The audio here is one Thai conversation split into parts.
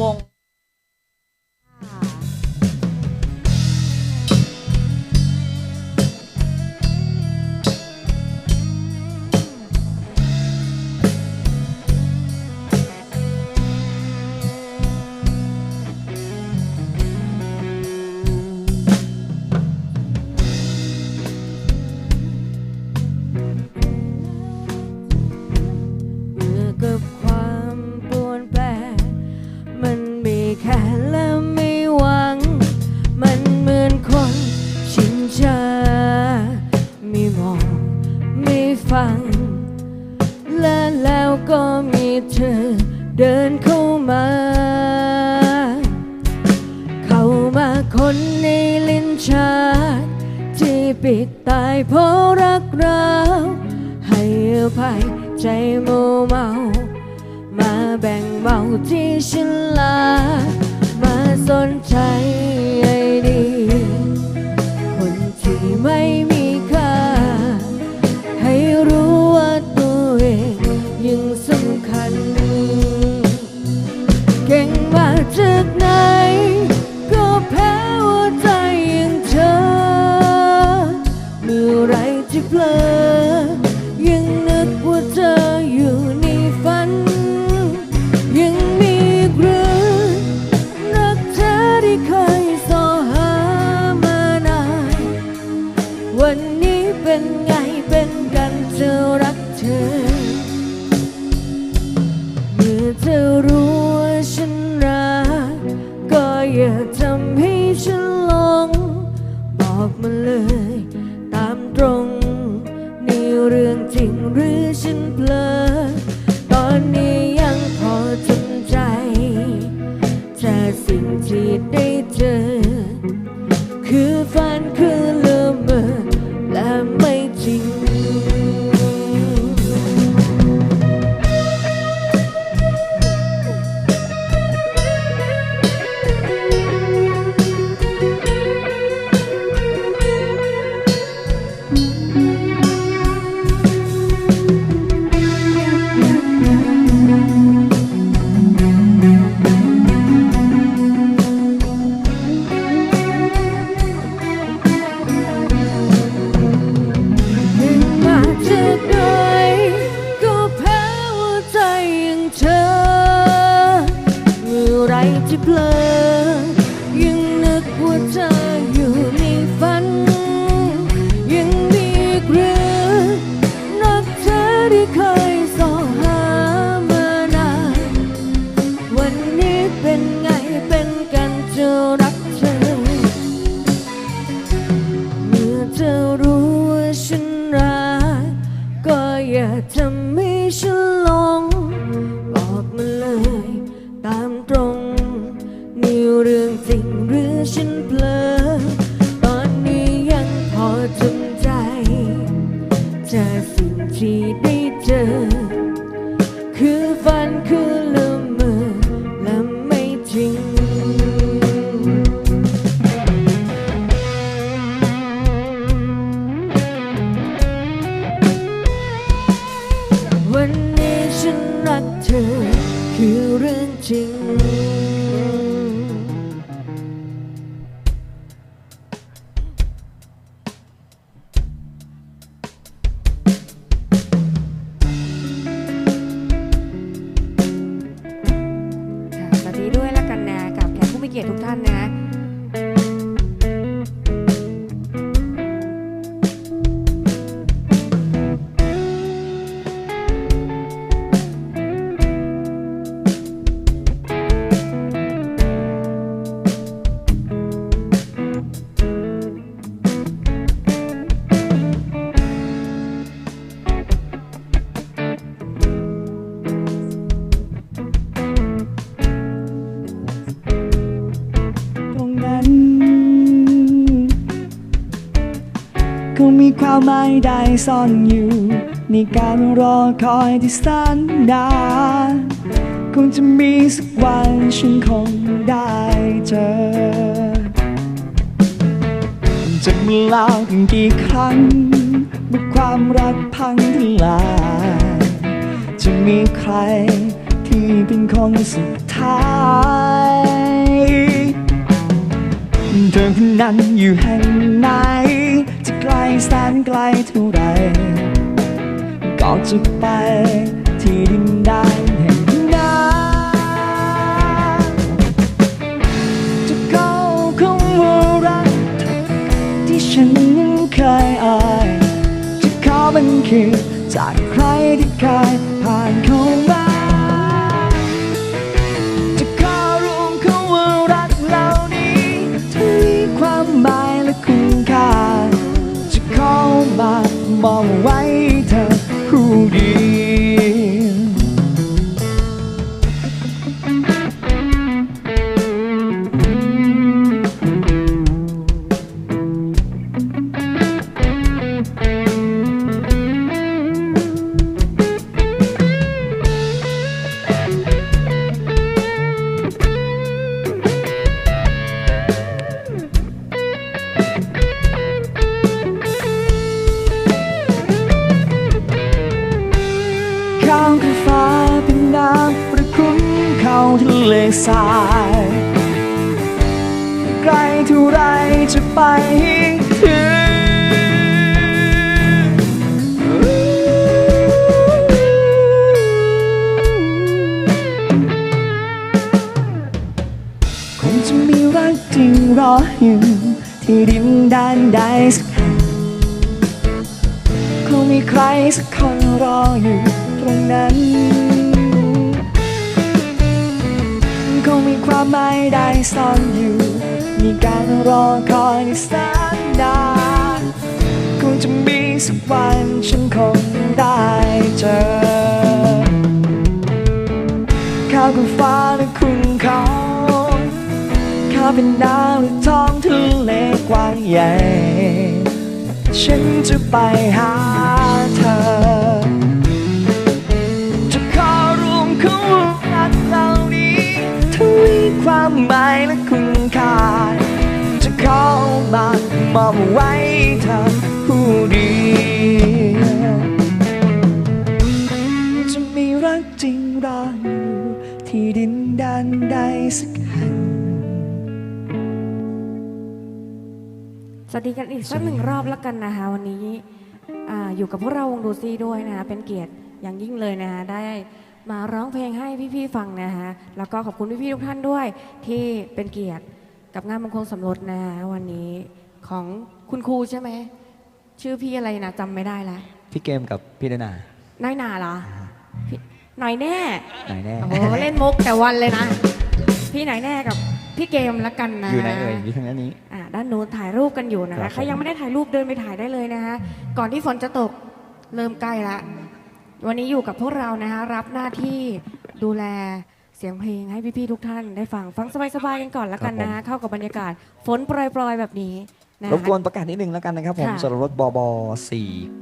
วง รักเราให้อภัยใจโมเมา มาแบ่งเบาที่ฉันลา มาสนใจใดี คนที่ไม่ อย่ทำให้ฉันหลง บอกมาเลย ตามตรง นี่เรื่องจริงหรือฉันเพลอ blood. ไม่ได้ซ่อนอยู่ในการรอคอยที่สันดานคงจะมีสักวันฉันคงได้เจอจะมาเล่าอลากี่ครั้งว่าความรักพังทลายจะมีใครที่เป็นคนสุดท้ายเธอคนนั้นอยู่แห่งไหน จะไกลแสนไกลเท่าไรก็จะไปที่ดินแดนแห่งนั้นจะเข้าคำว่ารักที่ฉันนั้นเคยอานจะขอบันคืนจากใครที่เคยผ่านเข้ามา มามอกไว้เธอผู้ดี ทะเลทราย ไกลเท่าไรจะไปถึงคงจะมีรักจริงรออยู่ที่ดินแดนใดสักแห่งคงมีใครสักคนรออยู่ตรงนั้น คงมีความหมายใดซ่อนอยู่ มีการรอคอยในแสนนานคงจะมีสักวันฉันคงได้เจอข้าวกับฟ้าและคุณเขาข้าเป็นดาวและท้องทะเลกว้างใหญ่ ฉันจะไปหาเธอ หมายและคุณค่าจะขอมามอบไว้เธอผู้เดียวจะมีรักจริงรออยู่ที่ดินแดนใดสักแห่งสวัสดีกันอีกสักหนึ่งรอบแล้วกันนะคะวันนี้ออยู่กับพวกเราวงดูซี่ด้วยนะคะเป็นเกียรติอย่างยิ่งเลยนะคะได้ มาร้องเพลงให้พี่ๆฟังนะคะแล้วก็ขอบคุณพี่ๆทุกท่านด้วยที่เป็นเกียรติกับงานมงคลสมรสนะคะวันนี้ของคุณครูใช่ไหม ชื่อพี่อะไรนะจำไม่ได้แล้วพี่เกมกับพี่นานาน้อยหนาเหรอพี่หน่อยแน่ไหนแน่ โอ้โหเล่นมุกแต่วันเลยนะ พี่หน่อยแน่กับพี่เกมละกันนะอยู่ไหนเอ่ยอยู่ทางด้านนี้ อ่าด้านนู้นถ่ายรูปกันอยู่นะครัคะบใครยังไม่ได้ถ่ายรูปเดินไปถ่ายได้เลยนะคะก่อนที่ฝนจะตกเริ่มใกล้ละ วันนี้อยู่กับพวกเรานะคะรับหน้าที่ดูแลเสียงเพลงให้พี่ๆทุกท่านได้ฟังฟังสบายๆกันก่อนละกันนะคะเข้ากับบรรยากาศฝนโปรยๆแบบนี้นะรบกวคะนประกาศนิดนึงแล้วกันนะครับผมค่ะสำหรับรถบอบ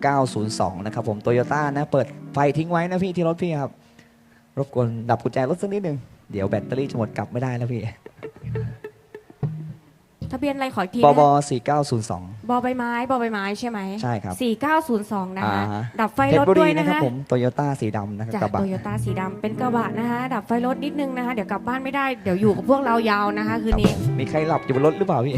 4902 นะครับผมโตโยต้านะ เปิดไฟทิ้งไว้นะพี่ที่รถพี่ครับ รบกวนดับกุญแจรถสักนิดนึง เดี๋ยวแบตเตอรี่จะหมดกลับไม่ได้แล้วพี่ ทะเบียนอะไรขออีกทีบนะอบ4902 บอใบไม้บอใบไม้ใช่ไหมใช่ครับ4902นะคะ อ่าฮะ ดับไฟเพชรรถบุด้รีวยนะนะครับคะผมโตโยต้าสีดำนะครับจากกระบะ โตโยต้าสีดำเป็นกระบะนะคะ ดับไฟรถนิดนึงนะคะ เดี๋ยวกลับบ้านไม่ได้ เดี๋ยวอยู่กับพวกเรายาวนะคะ คืนนี้ ครับผมมีใครหลับอยู่บนรถหรือเปล่าพี่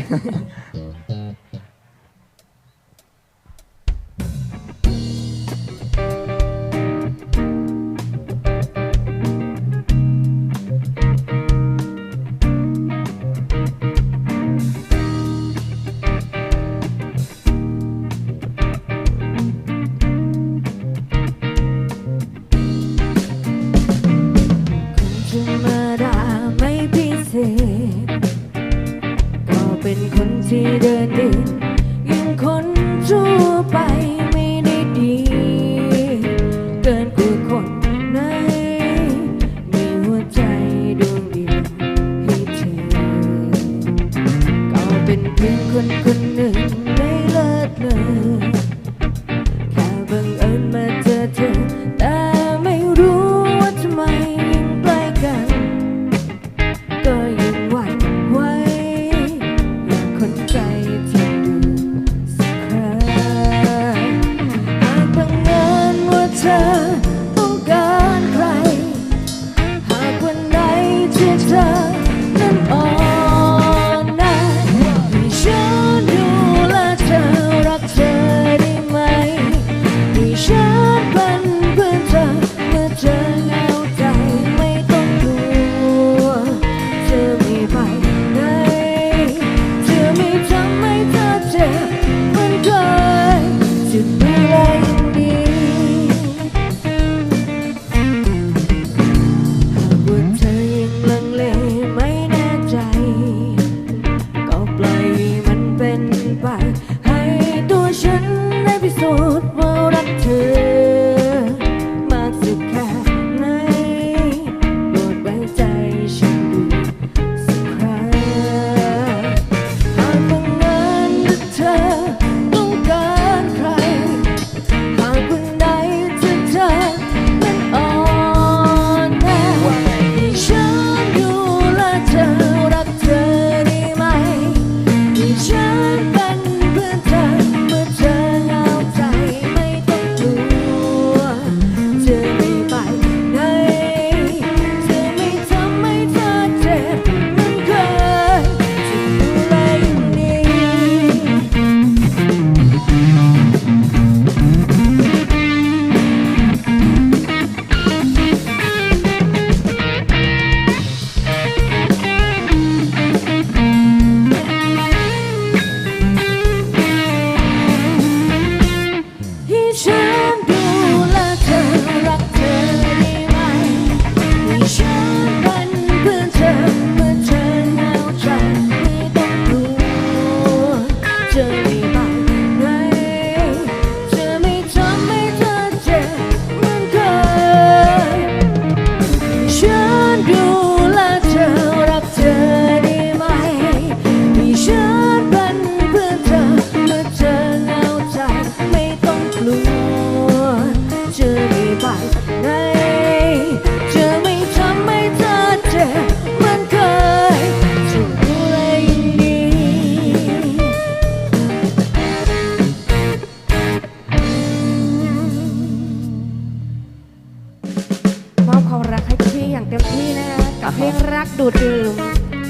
เต็มที่นะคะกับเพลงรักดูดดื่ม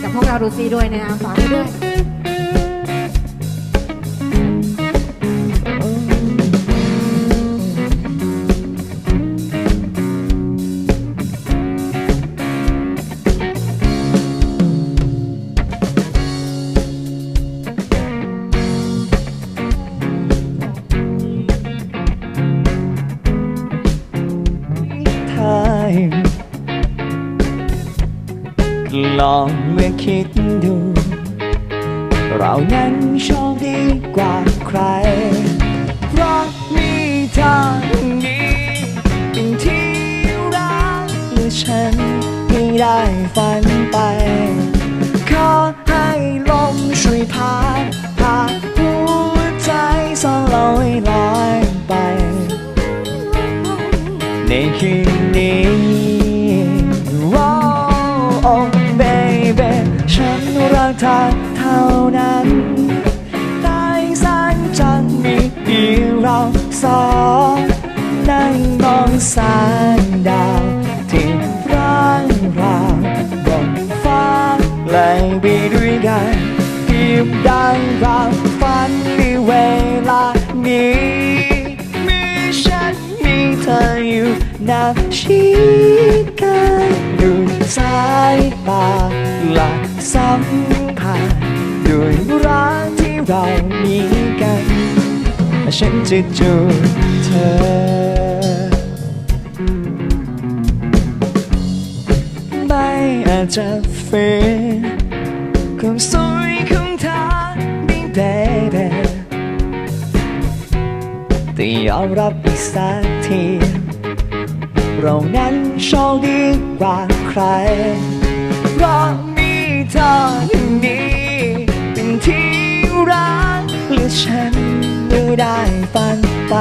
กับพวกเราดูซีด้วยนะคฝากไว้ด้วย เธอเท่านั้นใต้แสงจันทร์มีเพียงเราสองนั่งมองแสงดาวที่ร่างราวบนฟ้าเลไปด้วยกันเพีบดังราฝันในเวลานี้มีฉันมีเธออยู่นาชิดกันด้วยสายตาและสัมผัส ด้วยรักที่เรามีกันฉันจะจูบเธออาจจะฝืนความสวยของเธอ baby แต่ยอมรับอีกสักทีเรานั้นโชคดีกว่าใครเพราะมีเธอ ฉันไม่ได้ฝันไป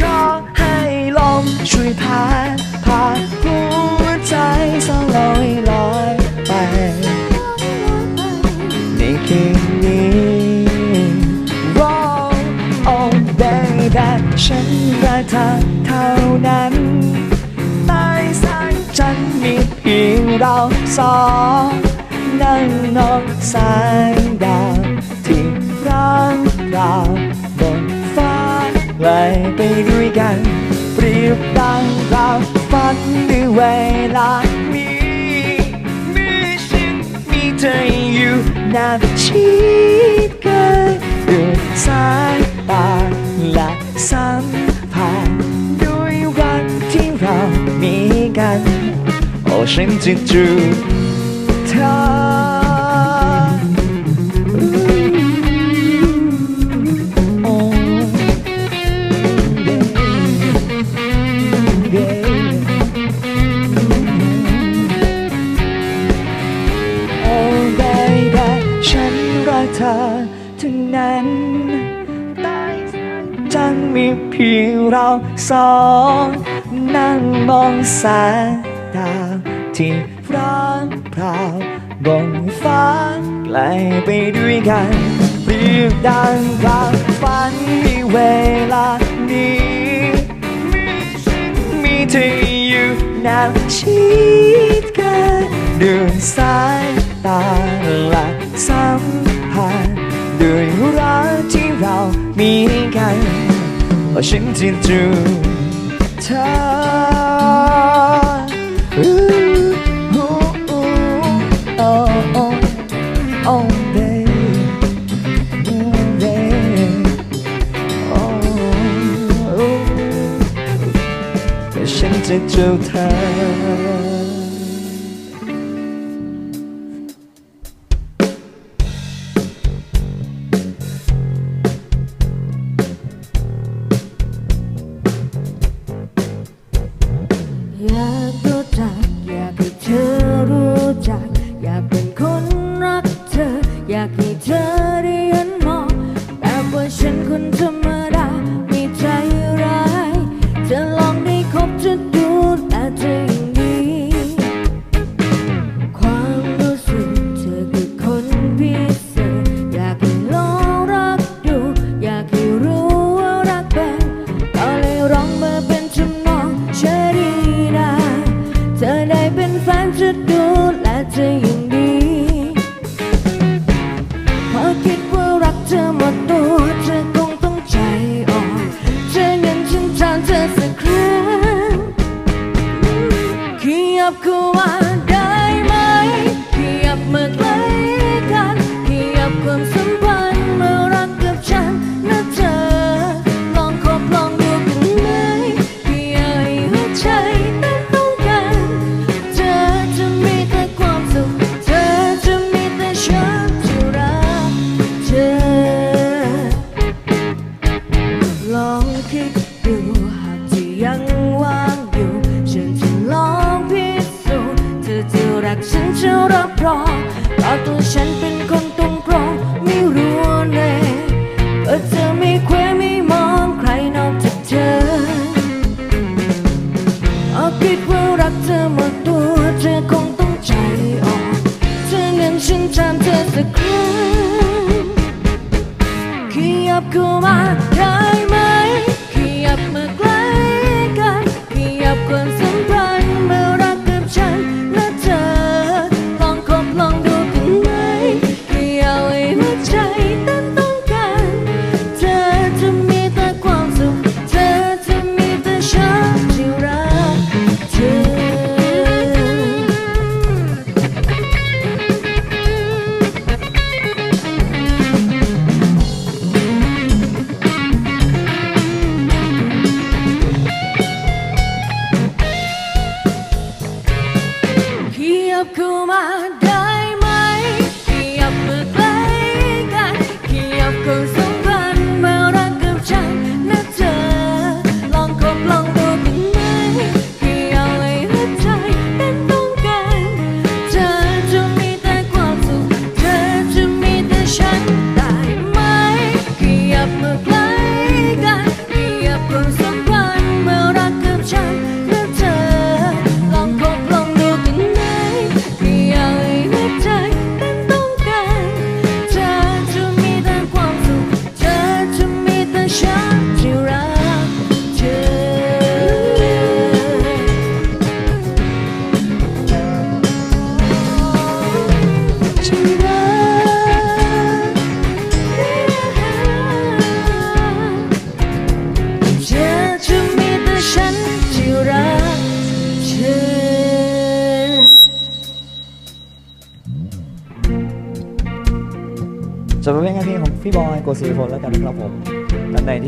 ขอให้ลมช่วยพาพาหัวใจสลอยลอยไป ในคืนนี้โอ้โอ้ baby ฉันรักเธอเท่านั้นใต้แสงจันมีเพียงเราสองนั่งนองแสงดาวางราวบนฟ้าไกลไปด้วยกันเปรียบดังราฝันในเวลานี้มีฉันมีเธออยู่นาชิดกันด้วยสายตาและสัมผัสด้วยรักที่เรามีกันโอ้ฉันจะจู เราสองนั่งมองแสงดาวที่ร้างพราวบนฟ้าไกลไปด้วยกันเรียบดังความฝันในเวลานี้มีฉันมีเธออยู่นาชิดกันด้วยสายตาและสัมผัสด้วยรักที่เรามีกัน โอ้ฉันจะจูบเธออู้หูอู้โอ้โ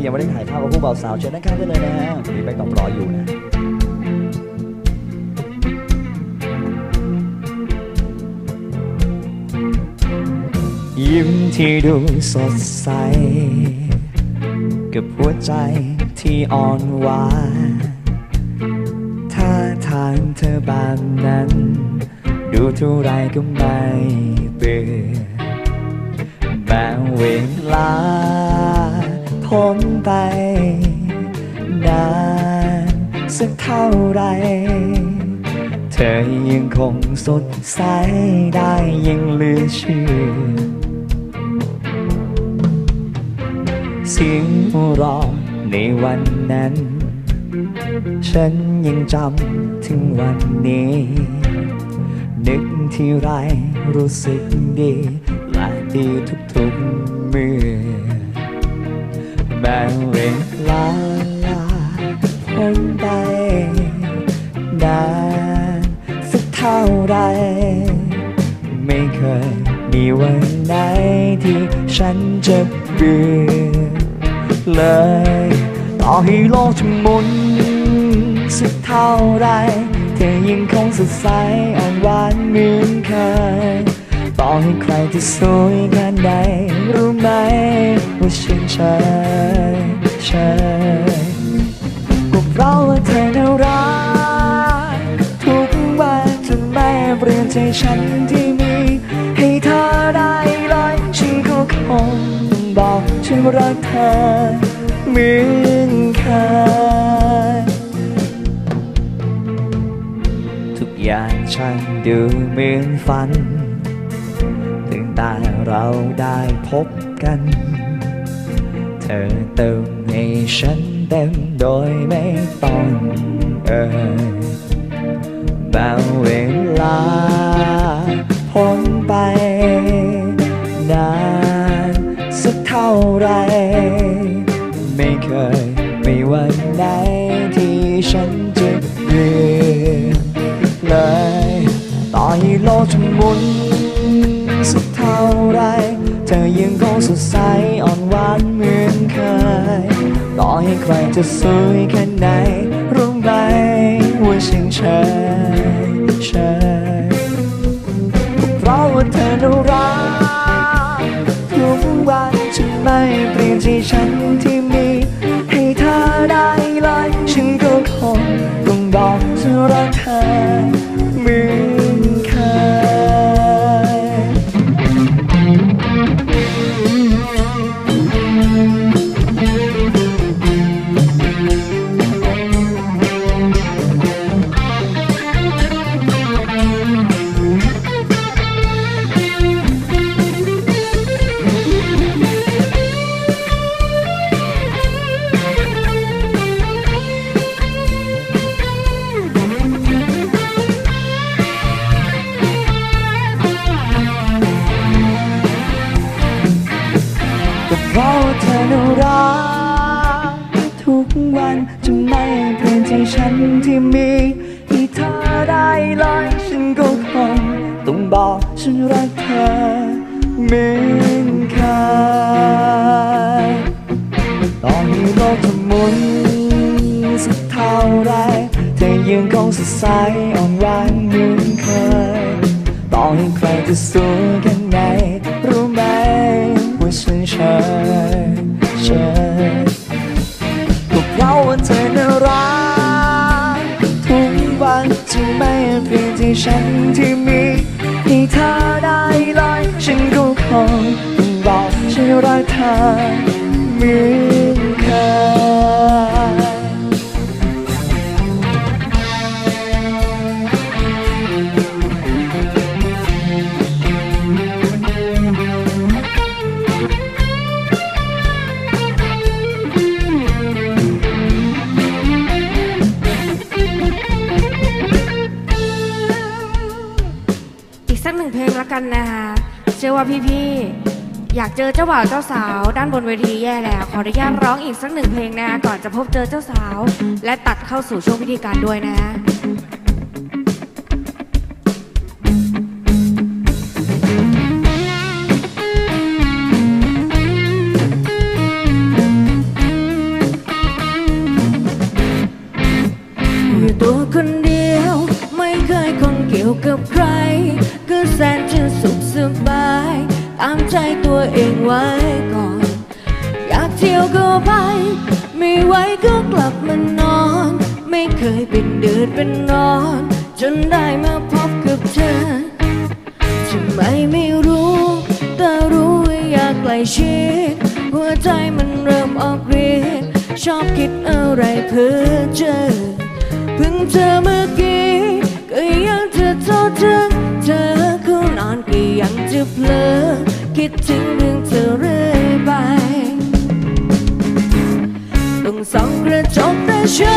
ยังไม่ได้ถ่ายภาพกับผู้บ่าวสาวเชิญนั่งข้างได้เลยนะฮะมีแบงค์ต้องรออยู่นะยิ้มที่ดูสดใส กับหัวใจที่อ่อนหวานท่าทางเธอแบบนั้น ดูเท่าไรก็ไม่เบื่อแม้เวลา พ้นไป นานสักเท่าไร เธอยังคงสดใสได้ยังเหลือเชื่อ เสียงหัวเราะในวันนั้น ฉันยังจำถึงวันนี้ นึกที่ไรรู้สึกดีและดีทุกๆ ม้เวลาพนไปนานสักเท่าไร ไม่เคยมีวันไหนที่ฉันจะเบื่อเลย ต่อให้โลกจะหมุนสักเท่าไร เธอยังคงสดใสอ่อนหวานเหมือนเคยต่อให้ใครที่สวยแค่ไหนรู้ไหมว่าฉันเฉย เฉยพวกเราและเธอน่ารักทุกวันจนแม่เปลี่ยนใจฉันที่มี ให้เธอได้เลยฉันก็คงบอกฉันรักเธอเหมือนเคยทุกอย่างช่างดูเหมือนฝันตั้งแต่เราได้พบกัน เธอเติมให้ฉันเต็มโดยไม่ต้องเออยบางเวลาพ้นไป นานสักเท่าไร ไม่เคยไม่วันไหนที่ฉันจะเปลี่ยนเลยต่อให้โลกจะหมุนสักเท่าไร เธอยังคงสดใส เคย ต่อให้ใครจะสวยแค่ไหน รู้ไหมว่าฉันเฉยเฉยเพราะว่าเธอน่ารัก บอกฉันรักเธอเหมือนเคยตอนนี้โลกจะหมุนสักเท่าไรเธอยังคงสดใสอ่อนหวานเหมือนเคยต่อให้ใครจะสวยแค่ไหนรู้ไหมว่าฉันเฉยเฉยก็เพราะว่าเธอน่ารักทุกวันจะไม่เปลี่ยนที่ฉันที่มี เธอเหมือนเคยอีกสักหนึ่งเพลงละกันนะคะ เชื่อว่าพี่ๆ อยากเจอเจ้าบ่าวเจ้าสาว ด้านบนเวทีแย่แล้ว ขออนุญาตร้องอีกสักหนึ่งเพลงนะคะก่อนจะพบเจอเจ้าสาว และตัดเข้าสู่ช่วงพิธีการด้วยนะ นร้อน จนได้มาพบกับเธอทำไมไม่รู้ แต่รู้ว่าอยากใกล้ชิด หัวใจมันเริ่มออกฤทธิ์ชอบคิดอะไรเพ้อเจอเพิ่งเจอเมื่อกี้ก็ยังจะโทษถึงเธอเขานอนก็ยังจะเพลอคิดถึงเรื่องเธอเรื่อยไปต้องส่องกระจกแต่เช้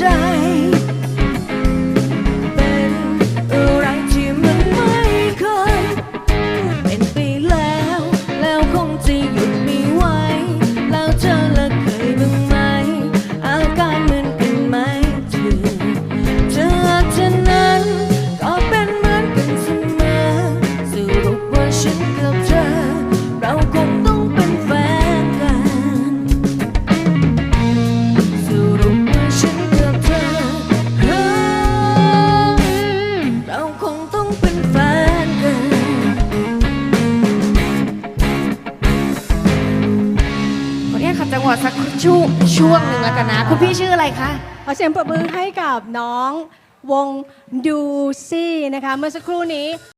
ชื่ ยงปรบมือให้กับน้องวงดูซี่นะคะ เมื่อสักครู่นี้